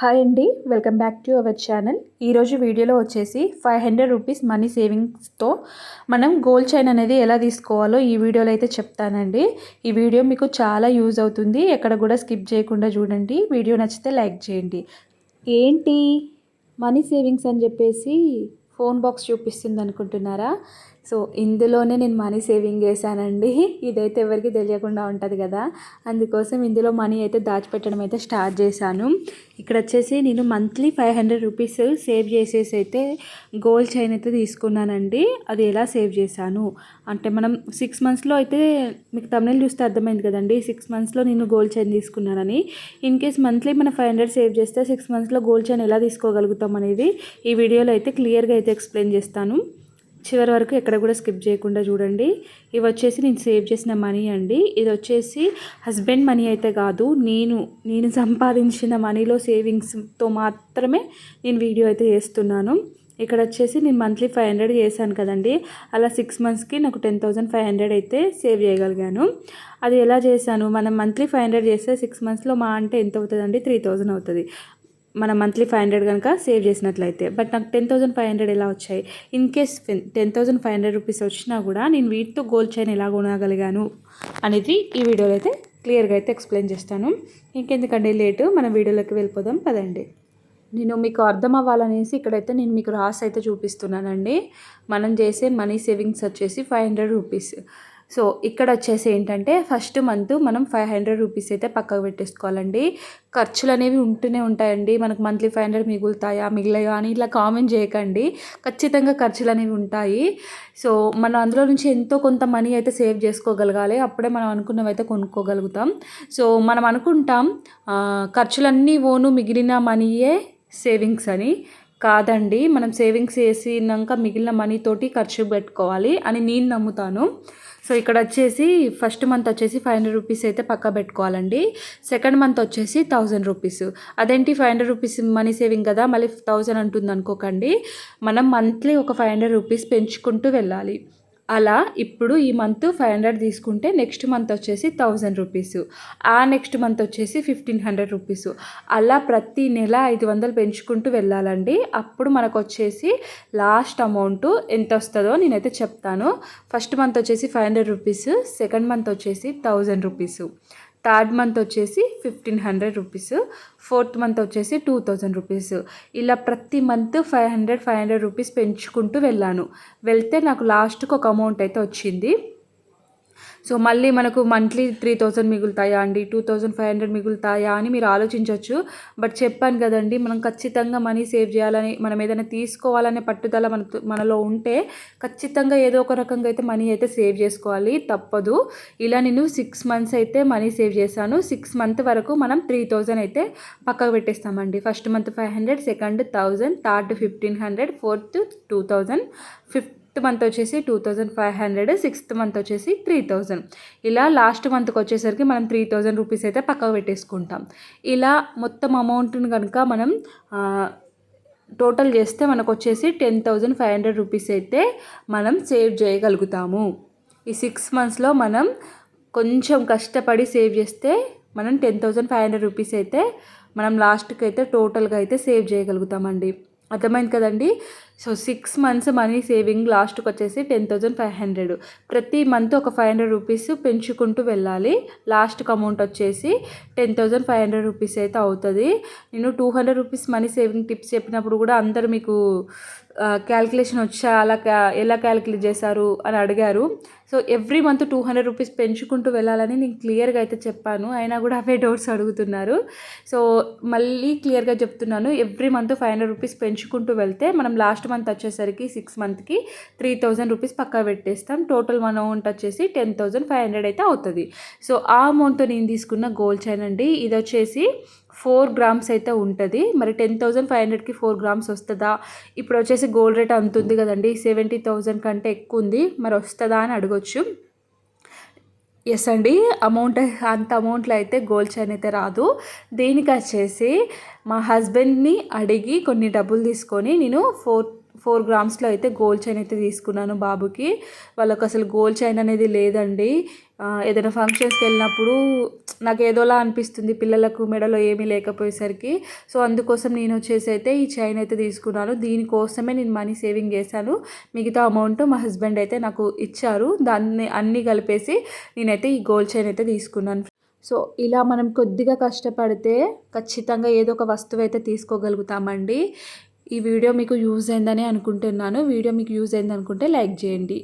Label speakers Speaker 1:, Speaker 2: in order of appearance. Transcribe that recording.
Speaker 1: Hi అండి welcome back to our channel. ఈరోజు వీడియోలో వచ్చేసి ఫైవ్ హండ్రెడ్ రూపీస్ మనీ సేవింగ్స్తో మనం గోల్డ్ చైన్ అనేది ఎలా తీసుకోవాలో ఈ వీడియోలో అయితే చెప్తానండి. ఈ వీడియో మీకు చాలా యూజ్ అవుతుంది ఎక్కడ కూడా స్కిప్ చేయకుండా చూడండి. వీడియో నచ్చితే లైక్ చేయండి. ఏంటి? మనీ సేవింగ్స్ అని చెప్పేసి ఫోన్ బాక్స్ చూపిస్తుంది అనుకుంటున్నారా? సో ఇందులోనే నేను మనీ సేవింగ్ చేశానండి. ఇదైతే ఎవరికి తెలియకుండా ఉంటుంది కదా. అందుకోసం ఇందులో మనీ అయితే దాచిపెట్టడం అయితే స్టార్ట్ చేశాను. ఇక్కడ వచ్చేసి నేను monthly five hundred rupees save చేసేసి అయితే గోల్డ్ చైన్ అయితే తీసుకున్నానండి. అది ఎలా సేవ్ చేశాను? అంటే మనం సిక్స్ మంత్స్లో అయితే మీకు తమిళ చూస్తే అర్థమైంది కదండి. సిక్స్ మంత్స్లో నేను గోల్డ్ చైన్ తీసుకున్నానని. ఇన్ కేస్ మంత్లీ మనం ఫైవ్ హండ్రెడ్ సేవ్ చేస్తే సిక్స్ మంత్స్లో గోల్డ్ చైన్ ఎలా తీసుకోగలుగుతాం అనేది ఈ వీడియోలో అయితే క్లియర్గా అయితే ఎక్స్ప్లెయిన్ చేస్తాను. చివరి వరకు ఎక్కడ కూడా స్కిప్ చేయకుండా చూడండి. ఇవి వచ్చేసి నేను సేవ్ చేసిన మనీ అండి. ఇది వచ్చేసి హస్బెండ్ మనీ అయితే కాదు నేను నేను సంపాదించిన మనీలో సేవింగ్స్తో మాత్రమే నేను వీడియో అయితే చేస్తున్నాను. ఇక్కడ వచ్చేసి నేను మంత్లీ ఫైవ్ హండ్రెడ్ చేశాను కదండి. అలా సిక్స్ మంత్స్కి నాకు టెన్ థౌసండ్ ఫైవ్ హండ్రెడ్ అయితే సేవ్ చేయగలిగాను. అది ఎలా చేశాను? మనం మంత్లీ ఫైవ్ హండ్రెడ్ చేస్తే సిక్స్ మంత్స్లో మా అంటే ఎంత అవుతుందండి? త్రీ థౌజండ్ అవుతుంది. మన మంత్లీ ఫైవ్ హండ్రెడ్ కనుక సేవ్ చేసినట్లయితే. బట్ నాకు టెన్ థౌసండ్ ఫైవ్ హండ్రెడ్ ఎలా వచ్చాయి? In case ten thousand five hundred rupees వచ్చినా కూడా నేను వీటితో గోల్డ్ చైన్ ఎలా కొనగలిగాను అనేది ఈ వీడియోలో అయితే క్లియర్గా అయితే ఎక్స్ప్లెయిన్ చేస్తాను. ఇంకెందుకండి లేటు మన వీడియోలోకి వెళ్ళిపోదాం పదండి. నేను మీకు అర్థం అవ్వాలనేసి ఇక్కడైతే నేను మీకు రాసి అయితే చూపిస్తున్నానండి. మనం చేసే మనీ సేవింగ్స్ వచ్చేసి ఫైవ్ హండ్రెడ్ రూపీస్ సో ఇక్కడ వచ్చేసి ఏంటంటే ఫస్ట్ మంత్ మనం ఫైవ్ హండ్రెడ్ రూపీస్ అయితే పక్కకు పెట్టేసుకోవాలండి. ఖర్చులు అనేవి ఉంటూనే ఉంటాయండి. మనకు మంత్లీ ఫైవ్ హండ్రెడ్ మిగులుతాయా మిగిలాయా అని ఇట్లా కామెంట్ చేయకండి. ఖచ్చితంగా ఖర్చులు అనేవి ఉంటాయి. సో మనం అందులో నుంచి ఎంతో కొంత మనీ అయితే సేవ్ చేసుకోగలగాలి. అప్పుడే మనం అనుకున్నవి అయితే కొనుక్కోగలుగుతాం. సో మనం అనుకుంటాం ఖర్చులన్నీ ఓను మిగిలిన మనీయే సేవింగ్స్ అని. కాదండి. మనం సేవింగ్స్ చేసినాక మిగిలిన మనీతోటి ఖర్చు పెట్టుకోవాలి అని నేను నమ్ముతాను. సో ఇక్కడ వచ్చేసి ఫస్ట్ మంత్ వచ్చేసి ఫైవ్ హండ్రెడ్ రూపీస్ అయితే పక్క పెట్టుకోవాలండి. సెకండ్ మంత్ వచ్చేసి థౌజండ్ రూపీస్. అదేంటి five hundred rupees money saving కదా మళ్ళీ థౌజండ్ అంటుంది అనుకోకండి. మనం మంత్లీ ఒక ఫైవ్ హండ్రెడ్ రూపీస్ పెంచుకుంటూ వెళ్ళాలి. అలా ఇప్పుడు ఈ మంత్ ఫైవ్ హండ్రెడ్ తీసుకుంటే నెక్స్ట్ మంత్ వచ్చేసి థౌజండ్ రూపీస్. ఆ నెక్స్ట్ మంత్ వచ్చేసి ఫిఫ్టీన్ హండ్రెడ్ రూపీస్. అలా ప్రతి నెల ఐదు వందలు పెంచుకుంటూ వెళ్ళాలండి. అప్పుడు మనకు వచ్చేసి లాస్ట్ అమౌంట్ ఎంత వస్తుందో నేనైతే చెప్తాను. ఫస్ట్ మంత్ వచ్చేసి five hundred rupees second month వచ్చేసి థౌజండ్ రూపీస్. థర్డ్ మంత్ వచ్చేసి fifteen hundred rupees. Fourth month వచ్చేసి టూ థౌజండ్ రూపీస్. ఇలా ప్రతి month five hundred five hundred rupees పెంచుకుంటూ వెళ్ళాను. వెళ్తే నాకు లాస్ట్కి ఒక అమౌంట్ అయితే వచ్చింది. సో మళ్ళీ మనకు మంత్లీ త్రీ థౌజండ్ మిగులుతాయా అండి? టూ థౌజండ్ ఫైవ్ హండ్రెడ్ మిగులుతాయా అని మీరు ఆలోచించవచ్చు బట్ చెప్పాను కదండి మనం ఖచ్చితంగా మనీ సేవ్ చేయాలని మనం ఏదైనా తీసుకోవాలనే పట్టుదల మన మనలో ఉంటే ఖచ్చితంగా ఏదో ఒక రకంగా అయితే మనీ అయితే సేవ్ చేసుకోవాలి. తప్పదు. ఇలా నేను సిక్స్ మంత్స్ అయితే మనీ సేవ్ చేశాను. సిక్స్ మంత్ వరకు మనం త్రీ థౌజండ్ అయితే పక్కకు పెట్టేస్తామండి. First month five hundred second thousand third fifteen hundred fourth two thousand fifth fifth month వచ్చేసి two thousand five hundred sixth month వచ్చేసి త్రీ థౌజండ్. ఇలా last మంత్కి వచ్చేసరికి మనం త్రీ థౌజండ్ రూపీస్ అయితే పక్కకు పెట్టేసుకుంటాం. ఇలా మొత్తం అమౌంట్ని కనుక మనం టోటల్ చేస్తే మనకు వచ్చేసి ten thousand five hundred rupees అయితే మనం సేవ్ చేయగలుగుతాము. ఈ సిక్స్ మంత్స్లో మనం కొంచెం కష్టపడి సేవ్ చేస్తే మనం ten thousand five hundred rupees అయితే మనం లాస్ట్కి అయితే టోటల్గా అయితే సేవ్ చేయగలుగుతామండి. అర్థమైంది కదండి? So six months money saving లాస్ట్కి వచ్చేసి టెన్ థౌజండ్ ఫైవ్ హండ్రెడ్ ప్రతి మంత్ ఒక ఫైవ్ హండ్రెడ్ రూపీస్ పెంచుకుంటూ వెళ్ళాలి. లాస్ట్కి అమౌంట్ వచ్చేసి ten thousand five hundred rupees అయితే అవుతుంది. నేను two hundred rupees money saving tips చెప్పినప్పుడు కూడా అందరూ మీకు క్యాల్కులేషన్ వచ్చా? అలా ఎలా క్యాలిక్యులేట్ చేశారు? అని అడిగారు. So every month two hundred rupees పెంచుకుంటూ వెళ్ళాలని నేను క్లియర్గా అయితే చెప్పాను. అయినా కూడా అవే డౌట్స్ అడుగుతున్నారు. సో మళ్ళీ క్లియర్గా చెప్తున్నాను. Every month five hundred rupees పెంచుకుంటూ వెళ్తే మనం లాస్ట్ మంత్ వచ్చేసరికి సిక్స్ మంత్కి త్రీ థౌజండ్ రూపీస్ పక్కా పెట్టేస్తాం. టోటల్ మన అమౌంట్ వచ్చేసి టెన్ థౌజండ్ ఫైవ్ హండ్రెడ్ అయితే అవుతుంది. సో ఆ అమౌంట్తో నేను తీసుకున్న గోల్డ్ చైన్ అండి. ఇది వచ్చేసి ఫోర్ గ్రామ్స్ అయితే ఉంటుంది. మరి టెన్ థౌజండ్ ఫైవ్ హండ్రెడ్కి ఫోర్ గ్రామ్స్ వస్తుందా? ఇప్పుడు వచ్చేసి గోల్డ్ రేట్ అంత ఉంది కదండి. సెవెంటీ థౌజండ్ కంటే ఎక్కువ ఉంది. మరి వస్తుందా అని అడగొచ్చు. ఎస్ అండి. అమౌంట్ అంత అమౌంట్లో అయితే గోల్డ్ చైన్ అయితే రాదు. దీనికి వచ్చేసి మా హస్బెండ్ని అడిగి కొన్ని డబ్బులు తీసుకొని నేను ఫోర్ ఫోర్ గ్రామ్స్లో అయితే గోల్డ్ చైన్ అయితే తీసుకున్నాను బాబుకి. వాళ్ళకి అసలు గోల్డ్ చైన్ అనేది లేదండి. ఏదైనా ఫంక్షన్స్కి వెళ్ళినప్పుడు నాకు ఏదోలా అనిపిస్తుంది పిల్లలకు మెడలో ఏమీ లేకపోయేసరికి. సో అందుకోసం నేను వచ్చేసి అయితే ఈ చైన్ అయితే తీసుకున్నాను. దీనికోసమే నేను మనీ సేవింగ్ చేశాను. మిగతా అమౌంట్ మా హస్బెండ్ అయితే నాకు ఇచ్చారు. దాన్ని అన్నీ కలిపేసి నేనైతే ఈ గోల్డ్ చైన్ అయితే తీసుకున్నాను. సో ఇలా మనం కొద్దిగా కష్టపడితే ఖచ్చితంగా ఏదో ఒక వస్తువు అయితే తీసుకోగలుగుతామండి. ఈ వీడియో మీకు యూజ్ అయిందని అనుకుంటున్నాను. వీడియో మీకు యూజ్ అయింది అనుకుంటే లైక్ చేయండి.